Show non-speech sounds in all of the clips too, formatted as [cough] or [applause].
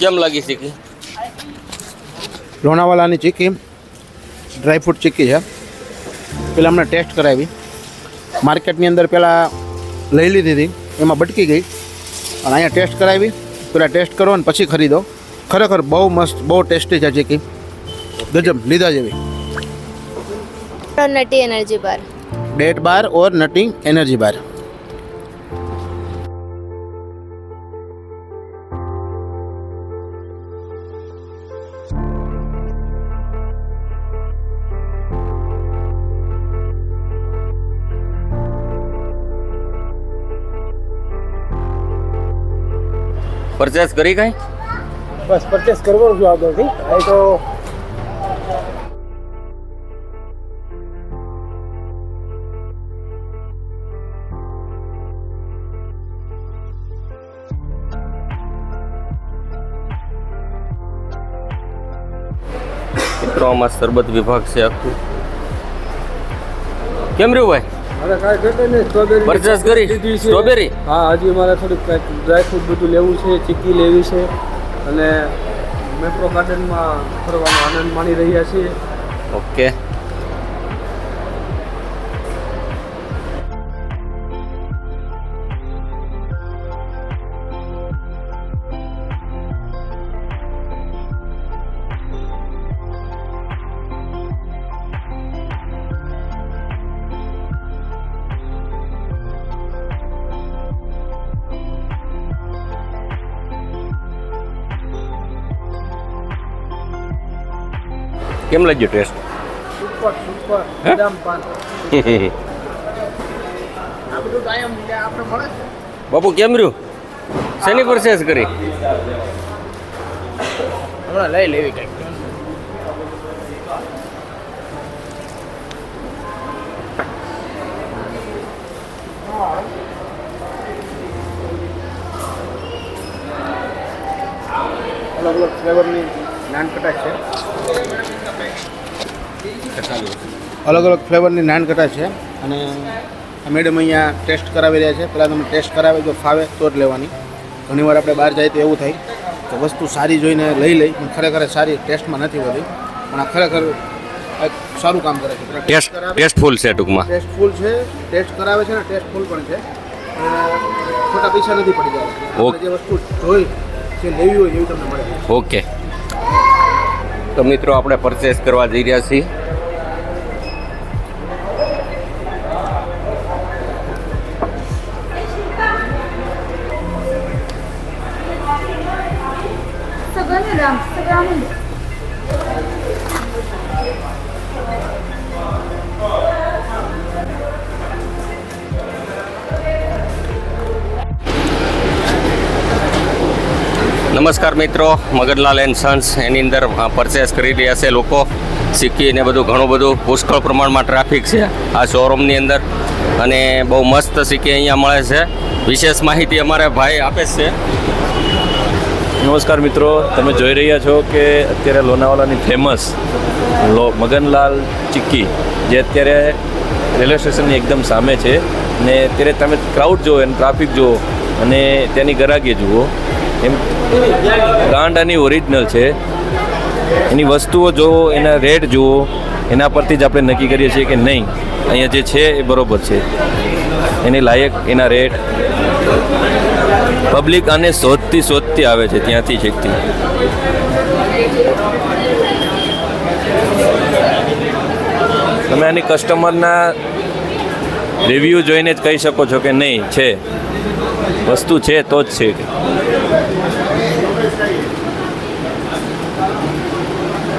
કેમ લાગી ચીકી લોણાવાલાની ચીક્કી ડ્રાયફ્રૂટ ચીક્કી છે. પેલા અમને ટેસ્ટ કરાવી. માર્કેટની અંદર પહેલાં લઈ લીધી હતી એમાં બટકી ગઈ. અને અહીંયા ટેસ્ટ કરાવી. પેલા ટેસ્ટ કરો અને પછી ખરીદો. ખરેખર બહુ મસ્ત બહુ ટેસ્ટી છે ચીક્કી ગજબ લીધા જેવી. Nutty energy bar date bar or nothing energy bar purchase કરી કાંઈ? બસ પરચેસ કરવાનું છું આગળથી એ તો મિત્રો આમાં સરબત વિભાગ છે આખું. કેમ રહ્યું ભાઈ? સ્ટ્રોબેરી કરી? લીધી હા હજી મારે થોડીક ડ્રાયફ્રૂટ બધું લેવું છે ચીકી લેવી છે. અને મેટ્રો ગાર્ડનમાં ફરવાનો આનંદ માણી રહ્યા છીએ. ઓકે કેમ લાગ્યું ટેસ્ટ સુપર સુપર એકદમ પાન. [laughs] બાપુ કેમ રહ્યું? શેની પરચેસ કરી? હમણાં લઈ લેવી કઈ અલગ અલગ ફ્લેવરની નાન કટાશ છે અલગ અલગ ફ્લેવરની નાનકટા છે. અને મેડમ અહીંયા ટેસ્ટ કરાવી રહ્યા છે. પહેલાં તમે ટેસ્ટ કરાવે જો ફાવે તો જ લેવાની. ઘણીવાર આપણે બહાર જાય તો એવું થાય કે વસ્તુ સારી જોઈને લઈ લઈ પણ ખરેખર સારી ટેસ્ટમાં નથી હોતી. પણ આ ખરેખર એક સારું કામ કરે છે. ટેસ્ટ ટેસ્ટફુલ છે ટૂંકમાં. ટેસ્ટફુલ છે ટેસ્ટ કરાવે છે ને ટેસ્ટફુલ પણ છે. અને ખોટા પૈસા નથી પડી જતા જે વસ્તુ જોઈ જે લેવી હોય એવી તમને મળે ઓકે તો મિત્રો આપણે પરચેસ કરવા જઈ રહ્યા છીએ. નમસ્કાર મિત્રો, મગનલાલ એન્ડ સન્સ એની અંદર પરચેસ કરી રહ્યા છે લોકો. સિક્કી ને બધું, ઘણું બધું પુષ્કળ પ્રમાણમાં ટ્રાફિક છે આ શોરૂમની અંદર. અને બહુ મસ્ત સિક્કી અહીંયા મળે છે. વિશેષ માહિતી અમારે ભાઈ આપે છે. નમસ્કાર મિત્રો, તમે જોઈ રહ્યા છો કે અત્યારે લોનાવાલાની ફેમસ લો, મગનલાલ ચિક્કી જે અત્યારે રેલવે સ્ટેશનની એકદમ સામે છે. ને અત્યારે તમે ક્રાઉડ જુઓ અને ટ્રાફિક જુઓ અને તેની ગરાગી જુઓ. એમ બ્રાન્ડ આની ઓરિજિનલ છે. એની વસ્તુઓ જુઓ, એના રેટ જુઓ, એના પરથી જ આપણે નક્કી કરીએ છીએ કે નહીં. અહીંયા જે છે એ બરાબર છે. એની લાયક, એના રેટ. પબ્લિક આને શોધતી શોધતી આવે છે, ત્યાંથી શીખતી તમે આની કસ્ટમરના રિવ્યૂ જોઈને જ કહી શકો છો કે નહીં, છે. વસ્તુ છે તો જ છે.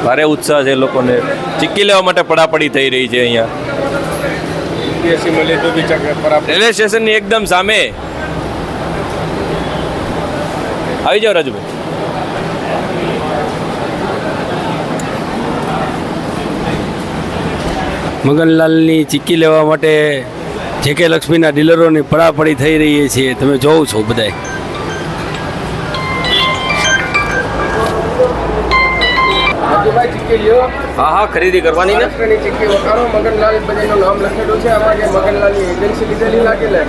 ભારે ઉત્સાહ છે લોકોને. ચીક્કી લેવા માટે પડાપડી થઈ રહી છે અહીંયા. એસી મળે તો બી ચક્કર પર આપણે રેલવે સ્ટેશનની એકદમ સામે. આવી જાઓ રાજુભાઈ. મગનલાલની ચીક્કી લેવા માટે જે કે લક્ષ્મીના ડીલરોની પડાપડી થઈ રહી છે. તમે જોવો છો બધાય. હા હા ખરીદી કરવાની ને? મહારાષ્ટ્રની ચીક્કી વખાણો મગનલાલ બધાનું નામ લખેલું છે. આમાં જે મગનલાલની એજન્સી લીધેલી લાગેલા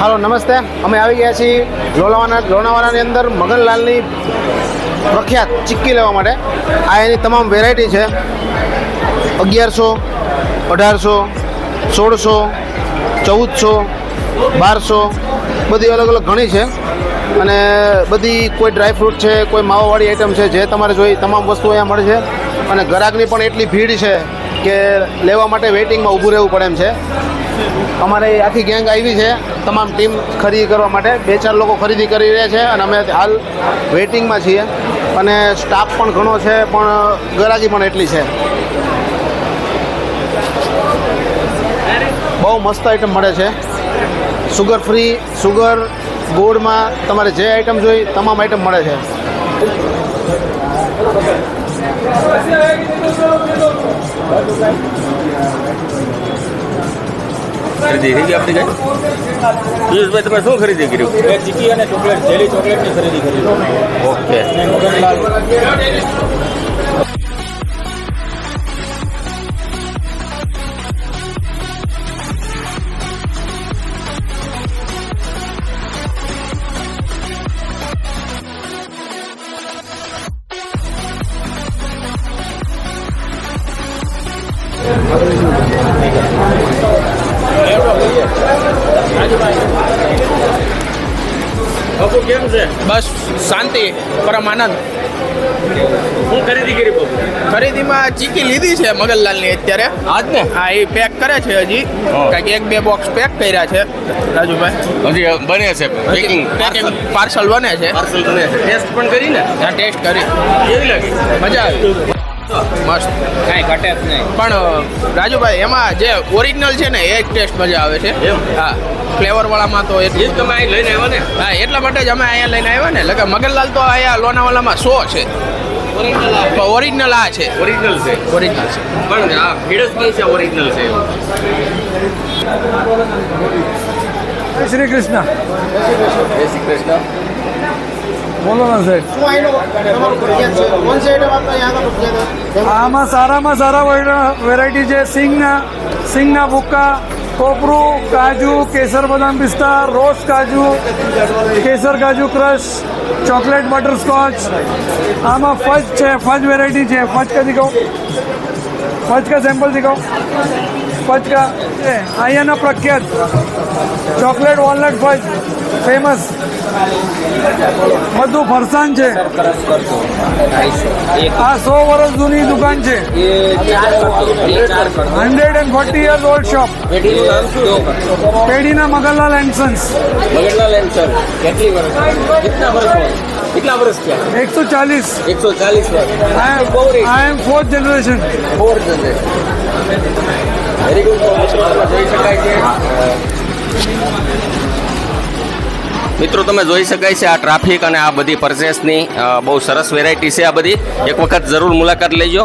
હાલો નમસ્તે. અમે આવી ગયા છીએ લોલાવાના લોણાવાલાની અંદર મગનલાલની પ્રખ્યાત ચીક્કી લેવા માટે. આ એની તમામ વેરાયટી છે. અગિયારસો અઢારસો સોળસો ચૌદસો બારસો બધી અલગ અલગ ઘણી છે. અને બધી કોઈ ડ્રાયફ્રૂટ છે, કોઈ માવાવાળી આઈટમ છે, જે તમારે જોઈ તમામ વસ્તુ અહીંયા મળે છે. અને ગ્રાહકની પણ એટલી ભીડ છે કે લેવા માટે વેઇટિંગમાં ઊભું રહેવું પડે એમ છે. અમારે આખી ગેંગ આવી છે, તમામ ટીમ ખરીદી કરવા માટે. બે ચાર લોકો ખરીદી કરી રહ્યા છે અને અમે હાલ વેઇટિંગમાં છીએ. અને સ્ટાફ પણ ઘણો છે, પણ ગરાગી પણ એટલી છે. બહુ મસ્ત આઈટમ મળે છે. સુગર ફ્રી સુગર ગોળમાં તમારે જે આઈટમ જોઈ તમામ આઈટમ મળે છે. ખરીદી થઈ ગઈ આપણી કઈ પિયુષભાઈ તમે શું ખરીદી કર્યું? ચીકી અને ચોકલેટ જેલી ચોકલેટની ખરીદી કરી. ઓકે. બાપુ કેમ છે? બસ શાંતિ પરમ આનંદ. શું ખરીદી કરી બાપુ? ખરીદીમાં ચીકી લીધી છે મગનલાલની અત્યારે. આજ ને હા એ પેક કરે છે હજી. કાંઈક એક બે બોક્સ પેક કર્યા છે રાજુભાઈ. હજી બને છે પેકિંગ પેકિંગ પાર્સલ બને છે. પાર્સલ બને છે. ટેસ્ટ પણ કરી ને? હા ટેસ્ટ કરી. કેવી લાગી? મજા આવી. મસ્ત. કાંઈ ઘટે જ નહીં. પણ રાજુભાઈ એમાં જે ઓરિજિનલ છે ને એ જ ટેસ્ટ મજા આવે છે. એમ? હા. ફ્લેવર વાળામાં તો એ એટલું જ તમે અહીં લઈને આવ્યા ને? હા એટલા માટે જ અમે અહીંયા લઈને આવ્યા ને. એટલે કે મગનલાલ તો અહીંયા લોનાવાલામાં શો છે. ઓરિજિનલ આ છે. ઓરિજિનલ છે. ઓરિજિનલ છે. પણ આ ભીડસ પણ છે ઓરિજિનલ છે. શ્રી કૃષ્ણ. જય શ્રી કૃષ્ણ. બોલો ના સાહેબ? આમાં સારામાં સારા વેરાયટી છે. સિંગના સિંગના ભૂક્કા કોપરું, કાજુ, કેસર બદામ પિસ્તા, રોસ્ટ કાજુ, કેસર કાજુ ક્રશ, ચોકલેટ બટરસ્કોચ. આમાં ફજ છે, ફજ વેરાયટી છે. ફજ કા દિખાઓ ફજ કા સેમ્પલ દિખાઓ ફજ અહીંયાના પ્રખ્યાત ચોકલેટ વોલનટ ફજ ફેમસ. બધું ફરસાણ છે. આ સો વર્ષ જૂની દુકાન છે. Hundred and forty years old shop. પેઢીના મગનલાલ એન્સન્સ મગનલાલ એન્ડ કેટલી વર્ષ? કેટલા વર્ષ થયા? એકસો ચાલીસ. એકસો ચાલીસ વર્ષ. I am fourth generation for very good જોઈ શકાય છે મિત્રો, તમે જોઈ શકાય છે આ ટ્રાફિક અને આ બધી પરચેસની બહુ સરસ વેરાયટી છે આ બધી. એક વખત જરૂર મુલાકાત લેજો.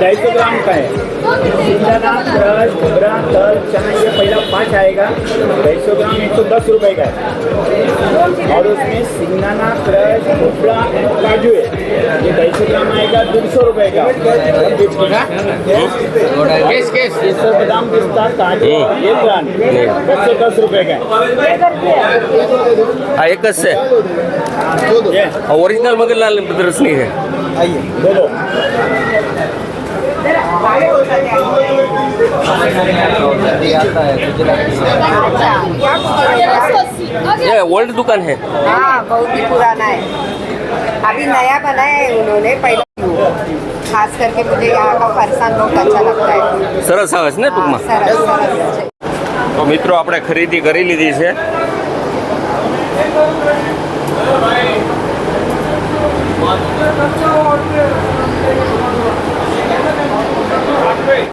ढाई सौ ग्राम का है। सिंगदाना ब्रश घबरा तल चना ये पहला पाँच आएगा। ढाई सौ ग्राम एक सौ दस रुपये का है। और उसमें सिंगाना क्रश कोबरा एंड काजू है। ये ढाई सौ ग्राम आएगा दो सौ रुपये का। ये सौ पिस्ता काजू ये ब्रांड। एक सौ दस रुपये का है। एक से ओरिजिनल मगर लाल रसनी है। आइए बोलो। ये ओल्ड दुकान है हाँ बहुत ही पुराना है अभी नया बनाया है उन्होंने पहले खास करके मुझे यहाँ का फरसान बहुत अच्छा लगता है સરસ આવે છે ને हाँ, ટૂંકમાં सरस सरस તો મિત્રો આપણે ખરીદી કરી લીધી છે Three.